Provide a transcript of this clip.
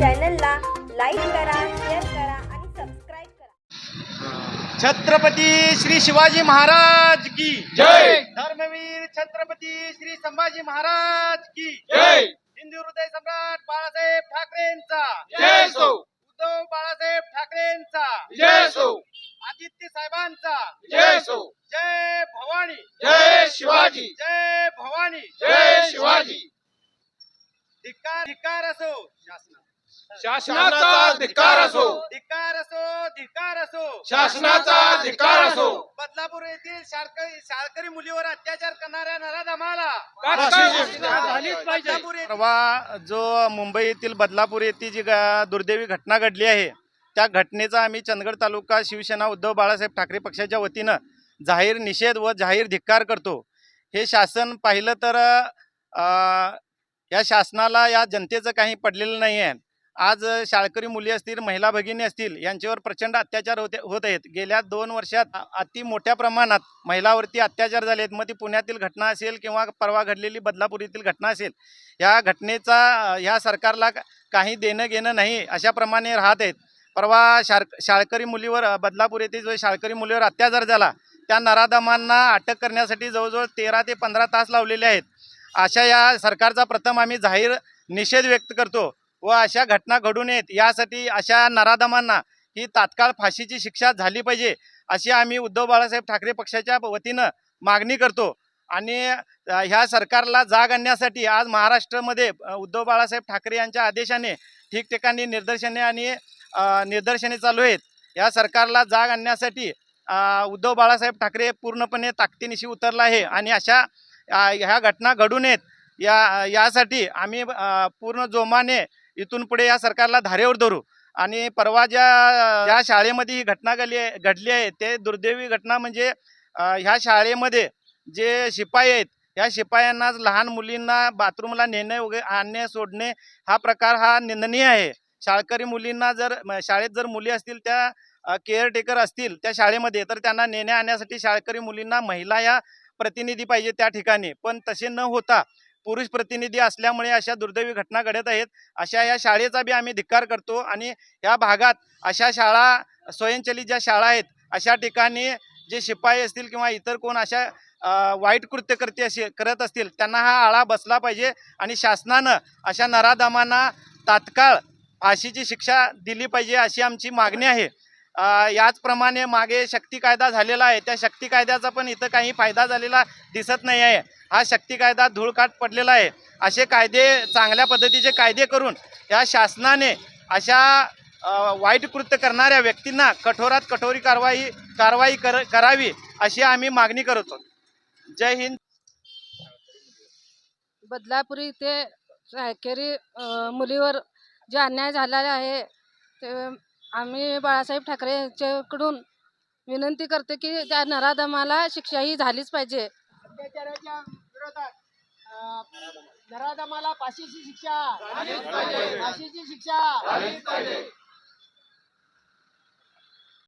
चॅनलला लाईक करा शेअर करा आणि सबस्क्राईब करा. छत्रपती श्री शिवाजी महाराज की जय. धर्मवीर छत्रपती श्री संभाजी महाराज की जय. हिंदू हृदय सम्राट बाळासाहेब ठाकरेंचा. जय सो. उद्धव बाळासाहेब ठाकरेंचा. जय सो. आदित्य साहेबांचा. जय सो. जय भवानी. जय शिवाजी. जय भवानी. जय शिवाजी. धिक्कार धिक्कार असो शासना शासनाचा धिक्कार असो. धिक्कार असो धिक्कार असो. शासनाचा धिक्कार असो. बदलापूर येथील शाळकरी शाळकरी मुलीवर अत्याचार करणाऱ्या नराधमाला तात्काळ शिक्षा झालीच पाहिजे. बदलापूर येथील- परवा जो मुंबई येथील बदलापूर येथील जी गा- दुर्दैवी घटना घडली आहे त्या घटनेचा आम्ही चंदगड तालुका शिवसेना उद्धव बाळासाहेब ठाकरे पक्षाच्या वतीनं जाहीर निषेध व जाहीर धिक्कार करतो. हे शासन पाहिलं तर अं, या शासनाला या जनतेचं काही पडलेलं नाही आहे आज शाळकरी मुली असतील महिला भगिनी असतील यांच्यावर प्रचंड अत्याचार होते होत आहेत. गेल्या दोन वर्षात अति मोठ्या प्रमाणात महिलावरती अत्याचार झाले आहेत. मग ती पुण्यातील घटना असेल किंवा परवा घडलेली बदलापूर येथील घटना असेल या घटनेचा ह्या सरकारला काही देणं घेणं नाही अशाप्रमाणे राहत आहेत. परवा शार शाळकरी मुलीवर बदलापूर येथे जो शाळकरी मुलीवर अत्याचार झाला. त्या नराधमांना अटक करण्यासाठी जवळजवळ तेरा ते पंधरा तास लावलेले आहेत. अशा या सरकारचा प्रथम आम्ही जाहीर निषेध व्यक्त करतो. व अशा घटना घडू नयेत यासाठी अशा नराधमांना ही तात्काळ फाशीची शिक्षा झाली पाहिजे अशी आम्ही उद्धव बाळासाहेब ठाकरे पक्षाच्या वतीनं मागणी करतो. आणि ह्या सरकारला जाग आणण्यासाठी आज महाराष्ट्रामध्ये उद्धव बाळासाहेब ठाकरे यांच्या आदेशाने ठिकठिकाणी निदर्शने आणि निदर्शने चालू आहेत. या सरकारला जाग आणण्यासाठी उद्धव बाळासाहेब ठाकरे पूर्णपणे ताकदीनिशी उतरला आहे. आणि अशा ह्या घटना घडू नयेत या यासाठी आम्ही पूर्ण जोमाने इथून पुढे या सरकारला धारेवर धरू. आणि परवा ज्या ज्या शाळेमध्ये ही घटना घडली आहे घडली आहे ते दुर्दैवी घटना म्हणजे ह्या शाळेमध्ये जे शिपाई आहेत या शिपायांना लहान मुलींना बाथरूमला नेणे वगैरे आणणे सोडणे हा प्रकार हा निंदनीय आहे. शाळकरी मुलींना जर शाळेत जर मुली असतील त्या केअरटेकर असतील त्या शाळेमध्ये तर त्यांना नेणे आणण्यासाठी शाळकरी मुलींना महिला या प्रतिनिधी पाहिजे त्या ठिकाणी. पण तसे न होता पुरुष प्रतिनिधी असल्यामुळे अशा दुर्दैवी घटना घडत आहेत. अशा या शाळेचा बी आम्ही धिक्कार करतो आणि या भागात अशा शाळा स्वयंचलित ज्या शाळा आहेत अशा ठिकाणी जे शिपाई असतील किंवा इतर कोण अशा वाईट कृत्य करते असे करत असतील त्यांना हा आळा बसला पाहिजे आणि शासनानं अशा नराधमांना तात्काळ फाशीची शिक्षा दिली पाहिजे अशी आमची मागणी आहे. याचप्रमाणे मागे शक्ती कायदा झालेला आहे. त्या शक्ती कायद्याचा पण इथं काही फायदा झालेला दिसत नाही आहे. हा शक्ती कायदा धूळकाट पडलेला आहे. असे कायदे चांगल्या पद्धतीचे कायदे करून या शासनाने अशा वाईट कृत्य करणाऱ्या व्यक्तींना कठोरात कठोरी कारवाई कारवाई कर करावी अशी आम्ही मागणी करतो जय हिंद. बदलापूर इथे रायकेरी मुलीवर जे अन्याय झालेला आहे ते आम्ही बाळासाहेब ठाकरे यांच्याकडून विनंती करते की त्या नराधमाला शिक्षा ही झालीच पाहिजे. अत्याचाराच्या विरोधात नराधमाला फाशीची शिक्षा. फाशीची शिक्षा.